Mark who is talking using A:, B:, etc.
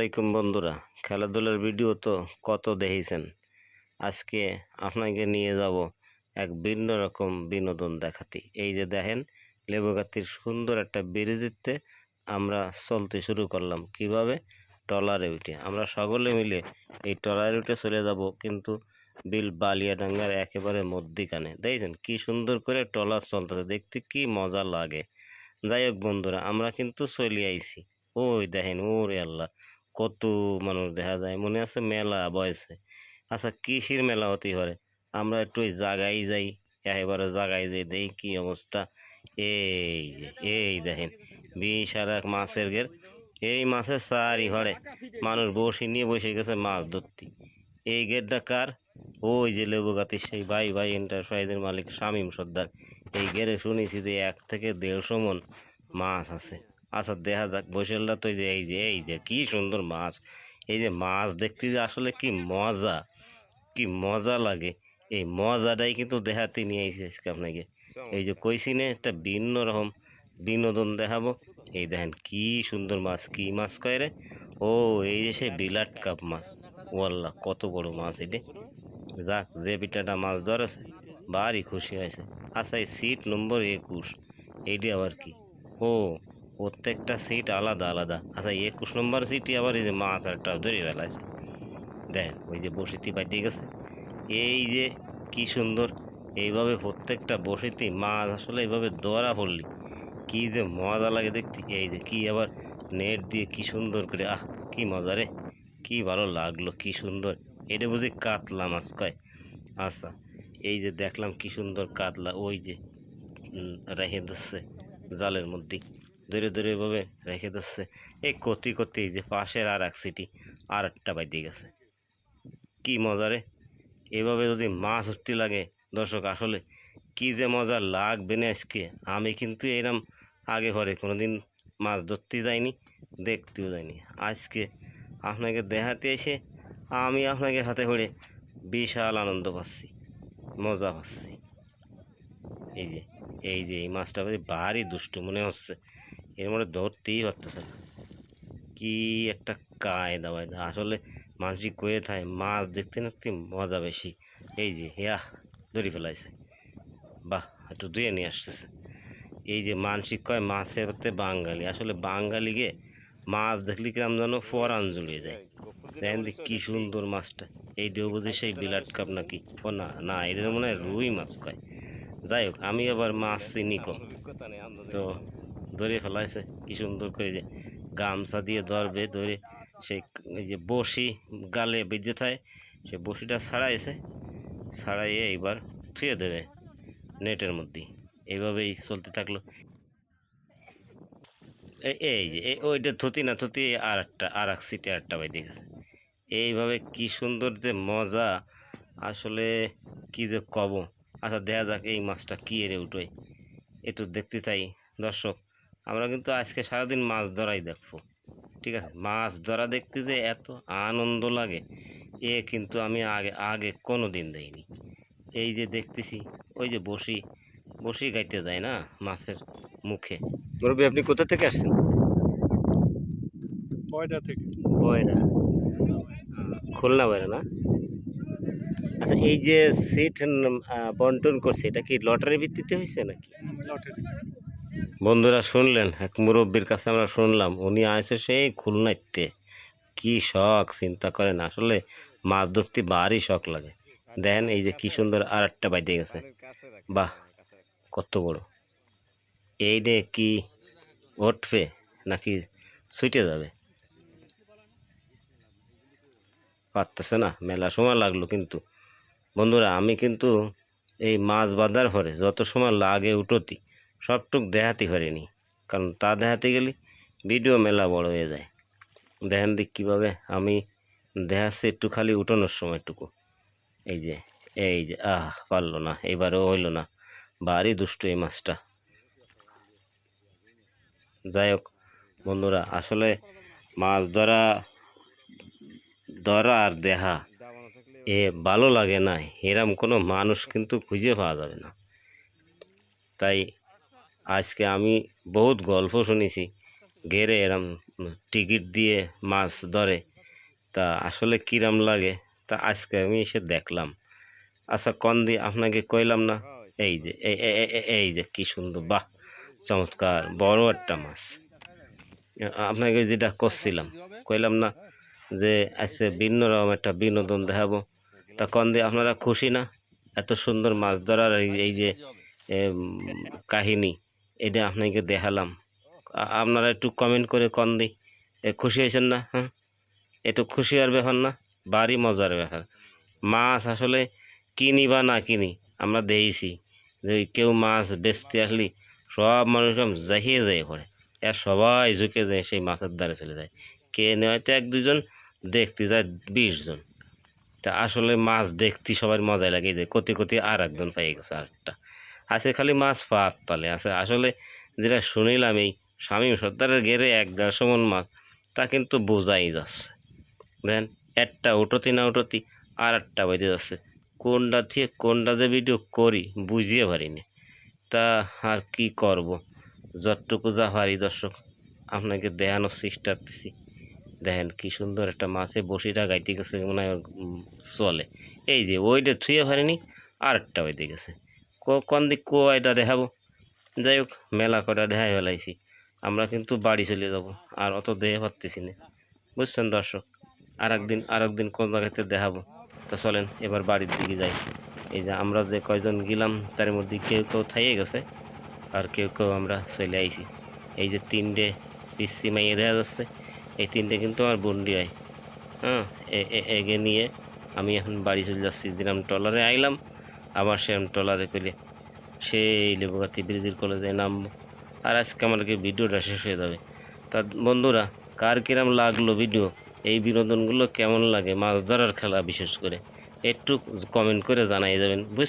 A: আলাইকুম বন্ধুরা, খেলাধুলার ভিডিও তো কত দেখেছেন? আজকে আপনাকে নিয়ে যাব এক ভিন্ন রকম বিনোদন দেখাতে। এই যে দেখেন লেবুগাতির সুন্দর একটা বিরোধিতে আমরা চলতে শুরু করলাম। কীভাবে? টলারে উঠে। আমরা সকলে মিলে এই টলারে উঠে চলে যাব, কিন্তু বিল বালিয়াডাঙ্গার একেবারে মধ্যিখানে। দেখছেন কি সুন্দর করে টলার চলতেছে, দেখতে কি মজা লাগে। যাই হোক বন্ধুরা, আমরা কিন্তু চলে আইছি। ওই দেখেন, ওরে আল্লাহ কত মানুষ দেখা যায়, মনে আছে মেলা বয়সে। আচ্ছা কৃষির মেলা হতে পারে? আমরা একটু ওই জাগাই যাই, একেবারে জাগাই যাই দেখি কি অবস্থা। এই যে, এই দেখেন, বিশাল এক মাছের গের এই মাছের চারি ঘরে মানুষ বসে নিয়ে বসে গেছে মাছ ধরতে। এই গেটটা কার? ওই যে লেবু গাতির সেই ভাই ভাই এন্টারপ্রাইজের মালিক শামীম সর্দার। এই গেরে শুনেছি যে এক থেকে দেড়শো মন মাছ আছে। আচ্ছা দেখা যাক। বসেলটা তো যে, এই যে এই যে, কি সুন্দর মাছ। এই যে মাছ দেখতে যে আসলে কি মজা কি মজা লাগে। এই মজাটাই কিন্তু দেখাতে নিয়ে আজকে আপনাকে। এই যে কইছি একটা ভিন্ন রকম বিনোদন দেখাবো। এই দেখেন কি সুন্দর মাছ, কি মাছ কয় রে? ও, এই যে সে বিলাট কাপ মাছ। ওয়াল্লা কত বড় মাছ এটি। যাক, যে পিঠাটা মাছ ধরেছে, ভারী খুশি হয়েছে। আচ্ছা এই সিট নম্বর একুশ এইটি আবার কি? ও প্রত্যেকটা সিট আলাদা আলাদা। আচ্ছা একুশ নম্বর সিটই আবার এই যে মাছ একটা ধরে ফেলাইছে। দেখেন ওই যে বসিতি পাইতে গেছে। এই যে কি সুন্দর, এইভাবে প্রত্যেকটা বসিতি মাছ আসলে এইভাবে দৌড়া পড়লি। কি যে মজা লাগে দেখতে। এই যে কি আবার নেট দিয়ে কি সুন্দর করে, আহ, কি মজা রে। কি ভালো লাগল, কি সুন্দর। এটা বুঝি কাতলা মাছ, কয়? আচ্ছা এই যে দেখলাম কি সুন্দর কাতলা, ওই যে রেখে দিচ্ছে জালের মধ্যে। ধরে ধরে এভাবে রেখে দিচ্ছে। এই কতি কতি এই যে পাশের আর এক সিটি আর একটা বাইতে গেছে। কি মজা রে? এভাবে যদি মাছ উঠতে লাগে, দর্শক, আসলে কি যে মজা লাগবে না আজকে। আমি কিন্তু এরম আগে ঘরে কোনো দিন মাছ ধরতে যাইনি, দেখতেও যাইনি। আজকে আপনাকে দেখাতে এসে আমি আপনাকে হাতে করে বিশাল আনন্দ পাচ্ছি, মজা পাচ্ছি। এই যে এই যে এই মাছটা ভারী দুষ্ট মনে হচ্ছে। এর মধ্যে ধরতেই পারতেছে না। কি একটা কায়দা বায়দা আসলে মানসিক কয়ে থাকে, মাছ দেখতে দেখতে মজা বেশি। এই যে, ইয়া, ধরে ফেলাইছে। বাহ, একটু ধুয়ে নিয়ে আসতেছে। এই যে, মানসিক কয়, মাছের হতে বাঙালি। আসলে বাঙালিকে মাছ দেখলে কিরম যেন পরাণ জুড়িয়ে যায়। দেখেন কি সুন্দর মাছটা। এই ডেউ বুঝি সেই বিলাট কাপ নাকি? ও না না, এদের মনে হয় রুই মাছ কয়। যাই হোক, আমি আবার মাছ চিনি কম। তো ধরে ফেলাইছে। কি সুন্দর করে যে গামছা দিয়ে ধরবে, ধরে এই যে বসি গালে বেঁধে থাকে, সে বসিটা ছাড়াইছে, ছাড়াইয়ে এইবার থুয়ে দেবে নেটের মধ্যেই। এইভাবেই চলতে থাকল। এই যে ওইটা থতি না থতি আর একটা, আর এক সিটে আর একটা বাইতে গেছে। এইভাবে কি সুন্দর যে মজা। আসলে কি যে কব। আচ্ছা দেখা যাক এই মাছটা কী এরে উঠোয় একটু দেখতে চাই, দর্শক। আমরা কিন্তু আজকে সারাদিন মাছ ধরাই দেখব। ঠিক আছে? মাছ ধরা দেখতে যে এত আনন্দ লাগে এ কিন্তু আমি আগে আগে কোনো দিন দেইনি। এই যে দেখতেছি ওই যে বসি বসি গাইতে যায় না মাছের মুখে। মুরব্বী আপনি কোথা থেকে আসছেন?
B: কয়টা থেকে?
A: বয়রা খুলনা বয়রা না? আচ্ছা এই যে সিট বন্টন করছে এটা কি লটারি ভিত্তিতে হয়েছে নাকি?
B: লটারি।
A: বন্ধুরা শুনলেন? এক মুরব্বীর কাছে আমরা শুনলাম, উনি আসে সেই খুলনাইতে। কি শখ, চিন্তা করেন, আসলে মাছ ধরতে ভারী শখ লাগে। দেখেন এই যে কি সুন্দর আর একটা বাইতে গেছে। বাহ, কত বড়। এই রে কি উঠবে নাকি ছুটে যাবে? পারতেছে না, মেলা সময় লাগল কিন্তু। বন্ধুরা, আমি কিন্তু এই মাছ বাঁধার পরে যত সময় লাগে উঠতি সবটুক দেখাতে পারিনি। কারণ তা দেখাতে গেলে ভিডিও মেলা বড় হয়ে যায়। দেখেন দিক কীভাবে আমি দেখাচ্ছি একটু খালি উঠানোর সময়টুকু। এই যে এই যে, আহ, পারল না, এবারেও হইল না। ভারী দুষ্ট এই মাছটা। যাই হোক, বন্ধুরা, আসলে মাছ ধরা ধরা আর দেহা এ ভালো লাগে না। এরম কোনো মানুষ কিন্তু খুঁজে পাওয়া যাবে না। তাই আজকে আমি বহুত গল্প শুনেছি। ঘেরে এরম টিকিট দিয়ে মাছ ধরে। তা আসলে কিরাম লাগে? তা আজকে আমি এসে দেখলাম। আচ্ছা কন্দি আপনাকে কইলাম না? এই যে এই- যে কি সুন্দর, বাহ, চমৎকার, বড় একটা মাছ। আপনাকে যেটা করছিলাম, কইলাম না যে আজকে ভিন্ন রকম একটা বিনোদন দেখাবো। তা কন্দি আপনারা খুশি না? এত সুন্দর মাছ ধরার এই যে কাহিনী। এটা আপনাকে দেখালাম। আপনারা একটু কমেন্ট করে কন্দি এ, খুশি হয়েছেন না? হ্যাঁ? একটু খুশি আর ব্যাপার না, বাড়ি মজার ব্যাপার। মাছ আসলে কিনি বা না কিনি, আমরা দেখেছি যে কেউ মাছ বেচতে আসলি, সব মানুষ জাহিয়ে যায় করে আর সবাই ঝুঁকে যায় সেই মাছের দ্বারে চলে যায়। কে নেয় তো এক দুজন দেখতে যায় বিশ জন। তা আসলে মাছ দেখতে সবার মজাই লাগে যে কতি কতি আর একজন পেয়ে গেছে আরেকটা। আছে খালি মাছ পাত তালে আছে আসলে যেটা শুনিলাম এই স্বামী সর্দারের গেরে এক সমান মাছ, তা কিন্তু বোঝাই যাচ্ছে। দেন একটা উঠতি না উঠতি আর একটা বাইতে যাচ্ছে। কোনটা থেকে কোনটা যে ভিডিও করি বুঝিয়ে পারিনি। তা আর কি করব? যতটুকু যা পারি দর্শক, আপনাকে দেখানোর চেষ্টা করতেছি। দেখেন কি সুন্দর একটা মাছে বসিটা গাইতে গেছে মনে হয় চলে। এই যে ওইটা থুয়ে পারিনি আর একটা বাইতে গেছে। কোন দিক কো এটা দেখাবো? যাই হোক মেলা কটা দেখাই ফেলাইছি। আমরা কিন্তু বাড়ি চলে যাব, আর অত দেহে পারতেছি না। বুঝছেন দর্শক? আর একদিন আর একদিন কোন জায়গাতে দেখাবো? তো চলেন, এবার বাড়ির দিকে যাই। এই যে আমরা যে কয়জন গেলাম, তার মধ্যে কেউ কেউ থাইয়ে গেছে, আর কেউ কেউ আমরা চলে আইছি। এই যে তিনটে পিসি মাইয়ে দেওয়া যাচ্ছে, এই তিনটে কিন্তু আমার বন্ডি হয় হ্যাঁ এগে নিয়ে আমি এখন বাড়ি চলে যাচ্ছি। দিলাম ট্রলারে আইলাম আবার সে টলারে পেলে সেই লেবুগাতি ব্রিজের কলেজে নামবো। আর আজকে আমাদেরকে ভিডিওটা শেষ হয়ে যাবে? তা বন্ধুরা, কার কিরম লাগল ভিডিও? এই বিনোদনগুলো কেমন লাগে? মাছ ধরার খেলা বিশেষ করে। একটু কমেন্ট করে জানাই যাবেন, বুঝছ?